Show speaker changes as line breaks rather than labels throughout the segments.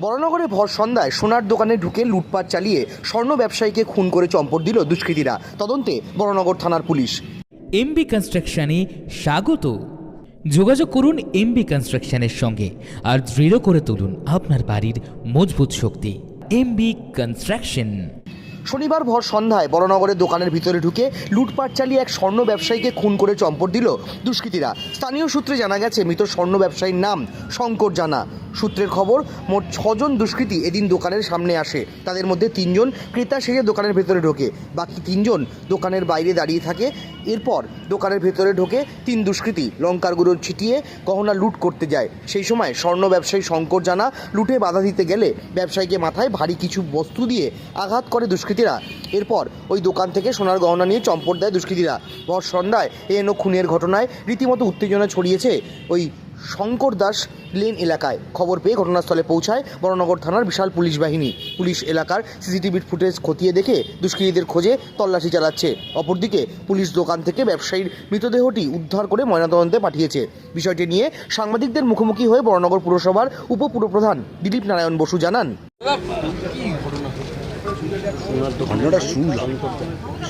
বড়নগরে ভর সন্ধ্যায় সোনার দোকানে ঢুকে লুটপাট চালিয়ে স্বর্ণ ব্যবসায়ীকে খুন করে চম্পট দিল দুষ্কৃতীরা। তদন্তে বরানগর থানার পুলিশ।
এমবি কনস্ট্রাকশনে স্বাগত। যোগাযোগ করুন এমবি কনস্ট্রাকশনের সঙ্গে আর দৃঢ় করে তুলুন আপনার বাড়ির মজবুত শক্তি। এমবি কনস্ট্রাকশন
শনিবার ভর সন্ধ্যায় বড়নগরের দোকানের ভিতরে ঢুকে লুটপাট চালিয়ে এক স্বর্ণ ব্যবসায়ীকে খুন করে চম্পট দিল দুষ্কৃতীরা। স্থানীয় সূত্রে জানা গেছে, মৃত স্বর্ণ ব্যবসায়ীর নাম শঙ্কর জানা। সূত্রের খবর, মোট ছজন দুষ্কৃতী এদিন দোকানের সামনে আসে। তাদের মধ্যে তিনজন ক্রেতা সেজে দোকানের ভেতরে ঢোকে। বাকি তিনজন দোকানের বাইরে দাঁড়িয়ে থাকে। এরপর দোকানের ভেতরে ঢোকে তিন দুষ্কৃতী। লঙ্কার গুঁড়ো ছিটিয়ে গহনা লুট করতে যায়। সেই সময় স্বর্ণ ব্যবসায়ী শঙ্কর জানা লুটে বাধা দিতে গেলে ব্যবসায়ীকে মাথায় ভারী কিছু বস্তু দিয়ে আঘাত করে দুষ্কৃতীরা। এরপর ওই দোকান থেকে সোনার গহনা নিয়ে চম্পট দেয় দুষ্কৃতীরা। ভর সন্ধ্যায় এনো খুনের ঘটনায় রীতিমতো উত্তেজনা ছড়িয়েছে ওই শঙ্কর দাস লেন এলাকায়। খবর পেয়ে ঘটনাস্থলে পৌঁছায় বড়নগর থানার বিশাল পুলিশ বাহিনী। পুলিশ এলাকার সিসিটিভির ফুটেজ খতিয়ে দেখে দুষ্কৃতীদের খোঁজে তল্লাশি চালাচ্ছে। অপরদিকে পুলিশ দোকান থেকে ব্যবসায়ীর মৃতদেহটি উদ্ধার করে ময়নাতদন্তে পাঠিয়েছে। বিষয়টি নিয়ে সাংবাদিকদের মুখোমুখি হয়ে বড়নগর পুরসভার উপপুরপ্রধান দিলীপ নারায়ণ বসু জানান।
ঘটনাটা শুনলাম,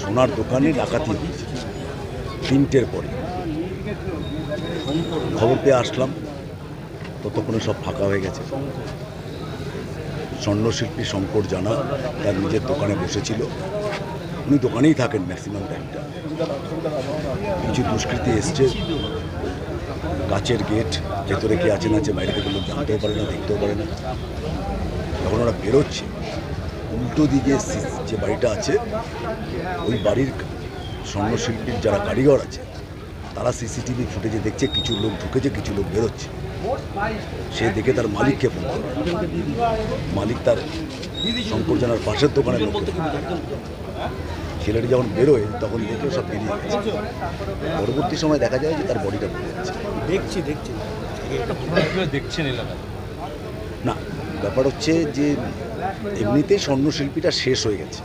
সোনার দোকানে ডাকাতি হয়েছে। তিনটের পরে খবর পেয়ে আসলাম, ততক্ষণে সব ফাঁকা হয়ে গেছে। স্বর্ণশিল্পী শঙ্কর জানা, তার নিজের দোকানে বসেছিল। উনি দোকানেই থাকেন ম্যাক্সিমাম টাইমটা। কিছু দুষ্কৃতী এসছে। কাচের গেট, ভেতরে কে আছে না আছে বাইরে থেকে লোক জানতেও পারে না, দেখতেও পারে না। যখন ওরা বেরোচ্ছে উল্টো দিকে সি- যে বাড়িটা আছে ওই বাড়ির স্বর্ণশিল্পীর যারা কারিগর আছে তারা সিসিটিভি ফুটেজে দেখছে কিছু লোক ঢুকেছে কিছু লোক বেরোচ্ছে। সে দেখে তার মালিককে ফোন করে। মালিক তার শঙ্কর জানার পাশের দোকানের লোককে ছেলেটি যখন বেরোয় তখন দেখে সব বেরিয়ে গেছে। পরবর্তী সময় দেখা যায় যে তার বডিটা পড়ে যাচ্ছে
দেখছি দেখছি। দেখছেন
না ব্যাপার হচ্ছে যে এমনিতেই স্বর্ণশিল্পীটা শেষ হয়ে গেছে।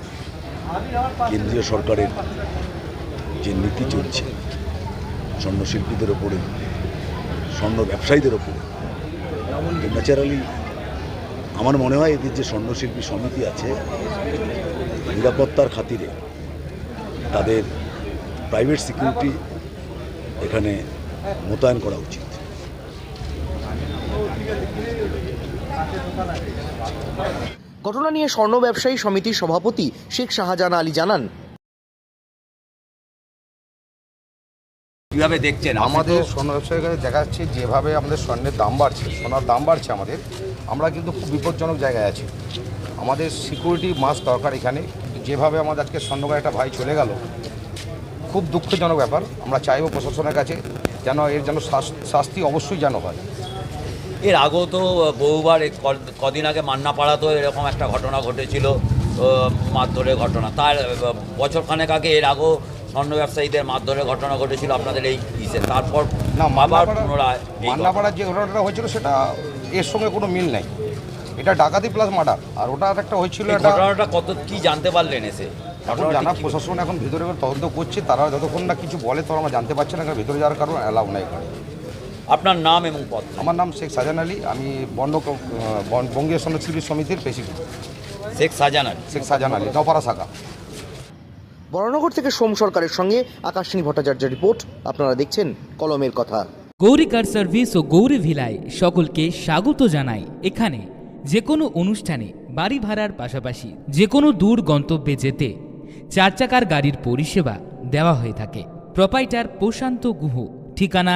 কেন্দ্রীয় সরকারের যে নীতি চলছে, স্বর্ণশিল্পীদের ওপরে, স্বর্ণ ব্যবসায়ীদের ওপরে ন্যাচারালি আমার মনে হয় এদের যে স্বর্ণশিল্পী সমিতি আছে, নিরাপত্তার খাতিরে তাদের প্রাইভেট সিকিউরিটি এখানে মোতায়েন করা উচিত।
ঘটনা নিয়ে স্বর্ণ ব্যবসায়ী সমিতির সভাপতি শেখ শাহজাহান আলী জানান।
কীভাবে দেখছেন?
আমাদের স্বর্ণ ব্যবসায়ীর কাছে দেখা যাচ্ছে যেভাবে আমাদের স্বর্ণের দাম বাড়ছে সোনার দাম বাড়ছে আমাদের আমরা কিন্তু খুব বিপজ্জনক জায়গায় আছি। আমাদের সিকিউরিটি মাস দরকার এখানে। যেভাবে আমাদের আজকে স্বর্ণকার একটা ভাই চলে গেল খুব দুঃখজনক ব্যাপার। আমরা চাইব প্রশাসনের কাছে যেন এর যেন শাস্তি অবশ্যই যেন হয়।
এর আগেও তো বহুবার কদিন আগে মান্নাপাড়াতেও এরকম একটা ঘটনা ঘটেছিল মারধরের ঘটনা। তার আহ, বছর খানেক আগে এর আগেও স্বর্ণ ব্যবসায়ীদের মারধরের ঘটনা ঘটেছিল আপনাদের এই ইসে। তারপর
না
আবার পুনরায়
মান্নাপাড়ার যে ঘটনাটা হয়েছিল সেটা এর সঙ্গে কোনো মিল নাই। এটা ডাকাতি প্লাস মার্ডার আর ওটা একটা হয়েছিল
ঘটনাটা কত কি জানতে পারলেন এসে?
এখন জানা প্রশাসন এখন ভিতরে তদন্ত করছে তারা যতক্ষণ না কিছু বলে তো আমরা জানতে পারছি না কারণ ভিতরে যাওয়ার কারণ অ্যালাউ নাই
আপনার নাম এবং পদ।
আমার নাম শেখ সাজান আলী আমি বন্ড বঙ্গীয় সন্ন্যাসশিল্পী সমিতির প্রেসিডেন্ট।
শেখ সাজান আলী।
শেখ সাজান আলী নপাড়া শাখা।
বড়নগর থেকে সোম সরকারের সঙ্গে আকাশিনী ভট্টাচার্যের রিপোর্ট আপনারা দেখছেন কলমের কথা।
গৌরী কার সার্ভিস ও গৌরী ভিলায় সকলকে স্বাগত জানাই। এখানে যে কোনো অনুষ্ঠানে বাড়ি ভাড়ার পাশাপাশি যে কোনো দূর গন্তব্যে যেতে চার চাকার গাড়ির পরিষেবা দেওয়া হয়ে থাকে। প্রপাইটার প্রশান্ত গুহ ঠিকানা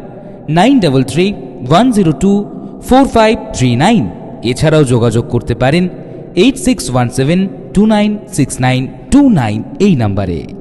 nine double three one zero two four five three nine এছাড়াও যোগাযোগ করতে পারেন eight six one seven two nine six nine two nine এই নাম্বারে।